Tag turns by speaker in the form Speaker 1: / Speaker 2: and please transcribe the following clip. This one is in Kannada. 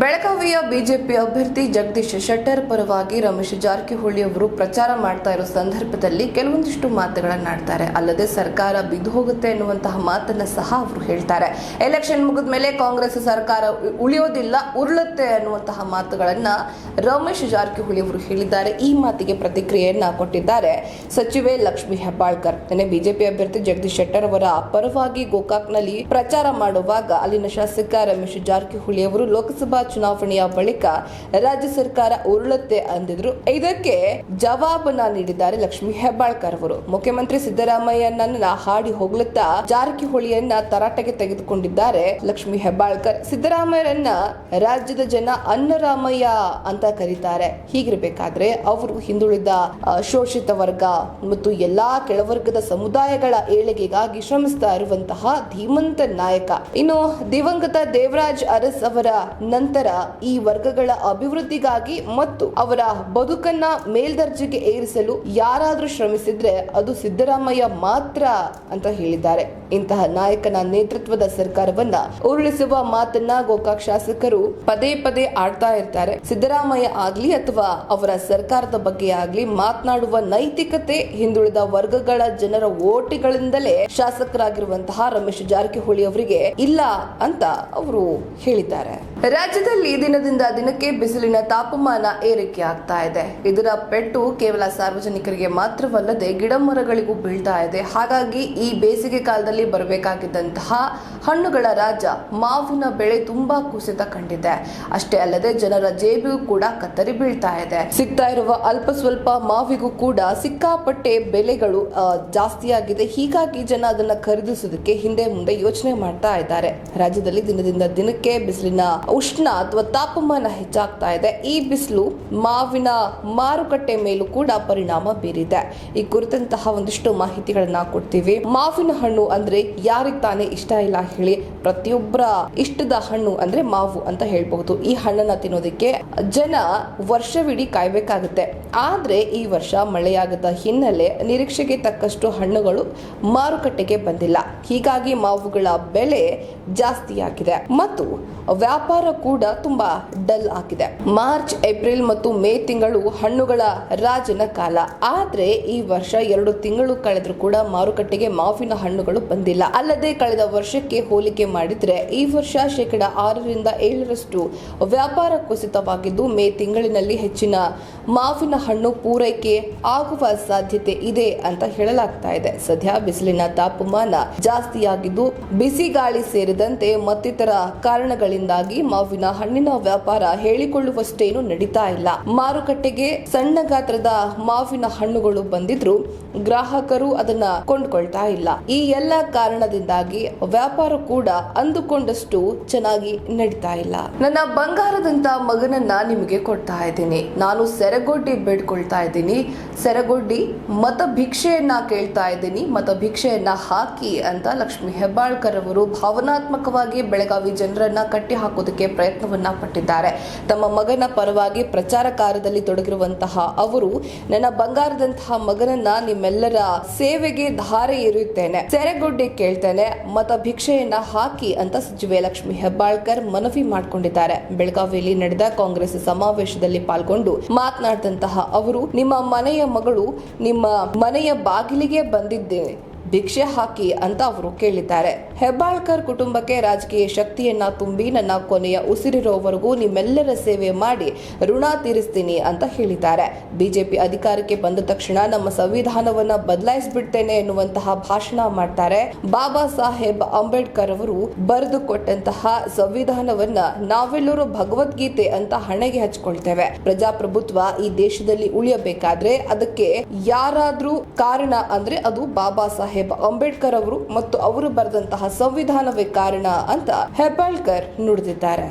Speaker 1: ಬೆಳಗಾವಿಯ ಬಿಜೆಪಿ ಅಭ್ಯರ್ಥಿ ಜಗದೀಶ್ ಶೆಟ್ಟರ್ ಪರವಾಗಿ ರಮೇಶ್ ಜಾರಕಿಹೊಳಿ ಅವರು ಪ್ರಚಾರ ಮಾಡ್ತಾ ಇರೋ ಸಂದರ್ಭದಲ್ಲಿ ಕೆಲವೊಂದಿಷ್ಟು ಮಾತುಗಳನ್ನಾಡ್ತಾರೆ ಅಲ್ಲದೆ ಸರ್ಕಾರ ಬಿದ್ದು ಹೋಗುತ್ತೆ ಎನ್ನುವಂತಹ ಮಾತನ್ನ ಸಹ ಅವರು ಹೇಳ್ತಾರೆ. ಎಲೆಕ್ಷನ್ ಮುಗಿದ ಮೇಲೆ ಕಾಂಗ್ರೆಸ್ ಸರ್ಕಾರ ಉಳಿಯೋದಿಲ್ಲ, ಉರುಳುತ್ತೆ ಅನ್ನುವಂತಹ ಮಾತುಗಳನ್ನ ರಮೇಶ್ ಜಾರಕಿಹೊಳಿ ಅವರು ಹೇಳಿದ್ದಾರೆ. ಈ ಮಾತಿಗೆ ಪ್ರತಿಕ್ರಿಯೆಯನ್ನ ಕೊಟ್ಟಿದ್ದಾರೆ ಸಚಿವೆ ಲಕ್ಷ್ಮಿ ಹೆಬ್ಬಾಳ್ಕರ್. ನಿನ್ನೆ ಬಿಜೆಪಿ ಅಭ್ಯರ್ಥಿ ಜಗದೀಶ್ ಶೆಟ್ಟರ್ ಅವರ ಪರವಾಗಿ ಗೋಕಾಕ್ನಲ್ಲಿ ಪ್ರಚಾರ ಮಾಡುವಾಗ ಅಲ್ಲಿನ ಶಾಸಕ ರಮೇಶ್ ಜಾರಕಿಹೊಳಿ ಅವರು ಲೋಕಸಭಾ ಚುನಾವಣೆಯ ಬಳಿಕ ರಾಜ್ಯ ಸರ್ಕಾರ ಉರುಳುತ್ತೆ ಅಂದಿದ್ರು. ಇದಕ್ಕೆ ಜವಾಬನ್ನ ನೀಡಿದ್ದಾರೆ ಲಕ್ಷ್ಮಿ ಹೆಬ್ಬಾಳ್ಕರ್ ಅವರು. ಮುಖ್ಯಮಂತ್ರಿ ಸಿದ್ದರಾಮಯ್ಯನನ್ನ ಹಾಡಿ ಹೋಗ್ಲುತ್ತಾ ಜಾರಕಿಹೊಳಿಯನ್ನ ತರಾಟೆಗೆ ತೆಗೆದುಕೊಂಡಿದ್ದಾರೆ ಲಕ್ಷ್ಮಿ ಹೆಬ್ಬಾಳ್ಕರ್. ಸಿದ್ದರಾಮಯ್ಯರನ್ನ ರಾಜ್ಯದ ಜನ ಅನ್ನರಾಮಯ್ಯ ಅಂತ ಕರೀತಾರೆ. ಹೀಗಿರ್ಬೇಕಾದ್ರೆ ಅವರು ಹಿಂದುಳಿದ ಶೋಷಿತ ವರ್ಗ ಮತ್ತು ಎಲ್ಲಾ ಕೆಳವರ್ಗದ ಸಮುದಾಯಗಳ ಏಳಿಗೆಗಾಗಿ ಶ್ರಮಿಸ್ತಾ ಇರುವಂತಹ ಧೀಮಂತ ನಾಯಕ. ಇನ್ನು ದಿವಂಗತ ದೇವರಾಜ್ ಅರಸ್ ಅವರ ನಂತರ ಈ ವರ್ಗಗಳ ಅಭಿವೃದ್ಧಿಗಾಗಿ ಮತ್ತು ಅವರ ಬದುಕನ್ನ ಮೇಲ್ದರ್ಜೆಗೆ ಏರಿಸಲು ಯಾರಾದ್ರೂ ಶ್ರಮಿಸಿದ್ರೆ ಅದು ಸಿದ್ದರಾಮಯ್ಯ ಮಾತ್ರ ಅಂತ ಹೇಳಿದ್ದಾರೆ. ಇಂತಹ ನಾಯಕನ ನೇತೃತ್ವದ ಸರ್ಕಾರವನ್ನ ಉರುಳಿಸುವ ಮಾತನ್ನ ಗೋಕಾಕ್ ಶಾಸಕರು ಪದೇ ಪದೇ ಆಡ್ತಾ ಇರ್ತಾರೆ. ಸಿದ್ದರಾಮಯ್ಯ ಆಗ್ಲಿ ಅಥವಾ ಅವರ ಸರ್ಕಾರದ ಬಗ್ಗೆ ಆಗ್ಲಿ ಮಾತನಾಡುವ ನೈತಿಕತೆ ಹಿಂದುಳಿದ ವರ್ಗಗಳ ಜನರ ಓಟಿಗಳಿಂದಲೇ ಶಾಸಕರಾಗಿರುವಂತಹ ರಮೇಶ್ ಜಾರಕಿಹೊಳಿ ಅವರಿಗೆ ಇಲ್ಲ ಅಂತ ಅವರು ಹೇಳಿದ್ದಾರೆ. ರಾಜ್ಯದಲ್ಲಿ ದಿನದಿಂದ ದಿನಕ್ಕೆ ಬಿಸಿಲಿನ ತಾಪಮಾನ ಏರಿಕೆ ಆಗ್ತಾ ಇದೆ. ಇದರ ಪೆಟ್ಟು ಕೇವಲ ಸಾರ್ವಜನಿಕರಿಗೆ ಮಾತ್ರವಲ್ಲದೆ ಗಿಡ ಮರಗಳಿಗೂ ಬೀಳ್ತಾ ಇದೆ. ಹಾಗಾಗಿ ಈ ಬೇಸಿಗೆ ಕಾಲದಲ್ಲಿ ಬರಬೇಕಾಗಿದ್ದಂತಹ ಹಣ್ಣುಗಳ ರಾಜ ಮಾವಿನ ಬೆಳೆ ತುಂಬಾ ಕುಸಿತ ಕಂಡಿದೆ. ಅಷ್ಟೇ ಅಲ್ಲದೆ ಜನರ ಜೇಬಿಗೂ ಕೂಡ ಕತ್ತರಿ ಬೀಳ್ತಾ ಇದೆ. ಸಿಗ್ತಾ ಇರುವ ಅಲ್ಪ ಸ್ವಲ್ಪ ಮಾವಿಗೂ ಕೂಡ ಸಿಕ್ಕಾಪಟ್ಟೆ ಬೆಲೆಗಳು ಜಾಸ್ತಿಯಾಗಿದೆ. ಹೀಗಾಗಿ ಜನ ಅದನ್ನ ಖರೀದಿಸೋದಕ್ಕೆ ಹಿಂದೆ ಮುಂದೆ ಯೋಚನೆ ಮಾಡ್ತಾ ಇದ್ದಾರೆ. ರಾಜ್ಯದಲ್ಲಿ ದಿನದಿಂದ ದಿನಕ್ಕೆ ಬಿಸಿಲಿನ ಉಷ್ಣ ಅಥವಾ ತಾಪಮಾನ ಹೆಚ್ಚಾಗ್ತಾ ಇದೆ. ಈ ಬಿಸಿಲು ಮಾವಿನ ಮಾರುಕಟ್ಟೆ ಮೇಲೂ ಕೂಡ ಪರಿಣಾಮ ಬೀರಿದೆ. ಈ ಕುರಿತಂತಹ ಒಂದಿಷ್ಟು ಮಾಹಿತಿಗಳನ್ನ ಕೊಡ್ತೀವಿ. ಮಾವಿನ ಹಣ್ಣು ಅಂದ್ರೆ ಯಾರಿಗ್ ತಾನೇ ಇಷ್ಟ ಇಲ್ಲ ಹೇಳಿ ಪ್ರತಿಯೊಬ್ಬರ ಇಷ್ಟದ ಹಣ್ಣು ಅಂದ್ರೆ ಮಾವು ಅಂತ ಹೇಳ್ಬಹುದು. ಈ ಹಣ್ಣನ್ನ ತಿನ್ನೋದಕ್ಕೆ ಜನ ವರ್ಷವಿಡೀ ಕಾಯ್ಬೇಕಾಗುತ್ತೆ. ಆದ್ರೆ ಈ ವರ್ಷ ಮಳೆಯಾಗದ ಹಿನ್ನೆಲೆ ನಿರೀಕ್ಷೆಗೆ ತಕ್ಕಷ್ಟು ಹಣ್ಣುಗಳು ಮಾರುಕಟ್ಟೆಗೆ ಬಂದಿಲ್ಲ. ಹೀಗಾಗಿ ಮಾವುಗಳ ಬೆಲೆ ಜಾಸ್ತಿಯಾಗಿದೆ. ಮತ್ತು ವ್ಯಾಪಾರ ಕೂಡ ತುಂಬಾ ಡಲ್ ಆಗಿದೆ. ಮಾರ್ಚ್, ಏಪ್ರಿಲ್ ಮತ್ತು ಮೇ ತಿಂಗಳು ಹಣ್ಣುಗಳ ರಾಜನ ಕಾಲ. ಆದ್ರೆ ಈ ವರ್ಷ ಎರಡು ತಿಂಗಳು ಕಳೆದ್ರೂ ಕೂಡ ಮಾರುಕಟ್ಟೆಗೆ ಮಾವಿನ ಹಣ್ಣುಗಳು ಬಂದಿಲ್ಲ. ಅಲ್ಲದೆ ಕಳೆದ ವರ್ಷಕ್ಕೆ ಹೋಲಿಕೆ ಮಾಡಿದ್ರೆ ಈ ವರ್ಷ ಶೇಕಡ ಆರರಿಂದ ಏಳರಷ್ಟು ವ್ಯಾಪಾರ ಕುಸಿತವಾಗಿದ್ದು ಮೇ ತಿಂಗಳಿನಲ್ಲಿ ಹೆಚ್ಚಿನ ಮಾವಿನ ಹಣ್ಣು ಪೂರೈಕೆ ಆಗುವ ಸಾಧ್ಯತೆ ಇದೆ ಅಂತ ಹೇಳಲಾಗ್ತಾ ಇದೆ. ಸದ್ಯ ಬಿಸಿಲಿನ ತಾಪಮಾನ ಜಾಸ್ತಿಯಾಗಿದ್ದು, ಬಿಸಿ ಗಾಳಿ ಸೇರಿದಂತೆ ಮತ್ತಿತರ ಕಾರಣಗಳಿಂದಾಗಿ ಮಾವಿನ ಹಣ್ಣಿನ ವ್ಯಾಪಾರ ಹೇಳಿಕೊಳ್ಳುವಷ್ಟೇನು ನಡೀತಾ ಇಲ್ಲ. ಮಾರುಕಟ್ಟೆಗೆ ಸಣ್ಣ ಗಾತ್ರದ ಮಾವಿನ ಹಣ್ಣುಗಳು ಬಂದಿದ್ರು ಗ್ರಾಹಕರು ಅದನ್ನ ಕೊಂಡ್ಕೊಳ್ತಾ ಇಲ್ಲ. ಈ ಎಲ್ಲ ಕಾರಣದಿಂದಾಗಿ ವ್ಯಾಪಾರ ಕೂಡ ಅಂದುಕೊಂಡಷ್ಟು ಚೆನ್ನಾಗಿ ನಡೀತಾ ಇಲ್ಲ. ನನ್ನ ಬಂಗಾರದಂತ ಮಗನನ್ನ ನಿಮಗೆ ಕೊಡ್ತಾ ಇದ್ದೀನಿ. ನಾನು ಸೆರಗೊಡ್ಡಿ ಬೇಡ್ಕೊಳ್ತಾ ಇದ್ದೀನಿ. ಸೆರಗೊಡ್ಡಿ ಮತ ಭಿಕ್ಷೆಯನ್ನ ಕೇಳ್ತಾ ಇದ್ದೀನಿ. ಮತ ಭಿಕ್ಷೆಯನ್ನ ಹಾಕಿ ಅಂತ ಲಕ್ಷ್ಮಿ ಹೆಬ್ಬಾಳ್ಕರ್ ಅವರು ಭಾವನಾತ್ಮಕವಾಗಿ ಬೆಳಗಾವಿ ಜನರನ್ನ ಕಟ್ಟಿ ಹಾಕೋದಕ್ಕೆ ಪ್ರಯತ್ನವನ್ನ ಪಟ್ಟಿದ್ದಾರೆ. ತಮ್ಮ ಮಗನ ಪರವಾಗಿ ಪ್ರಚಾರ ಕಾರ್ಯದಲ್ಲಿ ತೊಡಗಿರುವಂತಹ ಅವರು, ನನ್ನ ಬಂಗಾರದಂತಹ ಮಗನನ್ನ ನಿಮ್ಮೆಲ್ಲರ ಸೇವೆಗೆ ಧಾರೆ ಇರುತ್ತೇನೆ ಸೆರೆಗುಡ್ಡಿ ಕೇಳ್ತೇನೆ, ಮತ ಭಿಕ್ಷೆಯನ್ನ ಹಾಕಿ ಅಂತ ಸಚಿವೆ ಲಕ್ಷ್ಮಿ ಹೆಬ್ಬಾಳ್ಕರ್ ಮನವಿ ಮಾಡಿಕೊಂಡಿದ್ದಾರೆ. ಬೆಳಗಾವಿಯಲ್ಲಿ ನಡೆದ ಕಾಂಗ್ರೆಸ್ ಸಮಾವೇಶದಲ್ಲಿ ಪಾಲ್ಗೊಂಡು ಮಾತನಾಡಿದಂತಹ ಅವರು, ನಿಮ್ಮ ಮನೆಯ ಮಗಳು ನಿಮ್ಮ ಮನೆಯ ಬಾಗಿಲಿಗೆ ಬಂದಿದ್ದೇನೆ. ಭಿಕ್ಷೆ ಹಾಕಿ ಅಂತ ಅವರು ಕೇಳಿದ್ದಾರೆ. ಹೆಬ್ಬಾಳ್ಕರ್ ಕುಟುಂಬಕ್ಕೆ ರಾಜಕೀಯ ಶಕ್ತಿಯನ್ನ ತುಂಬಿ ನನ್ನ ಕೊನೆಯ ಉಸಿರಿರೋವರೆಗೂ ನಿಮ್ಮೆಲ್ಲರ ಸೇವೆ ಮಾಡಿ ಋಣ ತೀರಿಸ್ತೀನಿ ಅಂತ ಹೇಳಿದ್ದಾರೆ. ಬಿಜೆಪಿ ಅಧಿಕಾರಕ್ಕೆ ಬಂದ ತಕ್ಷಣ ನಮ್ಮ ಸಂವಿಧಾನವನ್ನ ಬದಲಾಯಿಸ್ಬಿಡ್ತೇನೆ ಎನ್ನುವಂತಹ ಭಾಷಣ ಮಾಡ್ತಾರೆ. ಬಾಬಾ ಸಾಹೇಬ್ ಅಂಬೇಡ್ಕರ್ ಅವರು ಬರೆದು ಕೊಟ್ಟಂತಹ ಸಂವಿಧಾನವನ್ನ ನಾವೆಲ್ಲರೂ ಭಗವದ್ಗೀತೆ ಅಂತ ಹಣೆಗೆ ಹಚ್ಕೊಳ್ತೇವೆ. ಪ್ರಜಾಪ್ರಭುತ್ವ ಈ ದೇಶದಲ್ಲಿ ಉಳಿಯಬೇಕಾದ್ರೆ ಅದಕ್ಕೆ ಯಾರಾದ್ರೂ ಕಾರಣ ಅಂದ್ರೆ ಅದು ಬಾಬಾ ಸಾಹೇಬ್ ಅಂಬೇಡ್ಕರ್ ಅವರು ಮತ್ತು ಅವರು ಬರೆದಂತಹ ಸಂವಿಧಾನವೇ ಕಾರಣ ಅಂತ ಹೆಬ್ಬಾಳ್ಕರ್ ನುಡಿದಿದ್ದಾರೆ.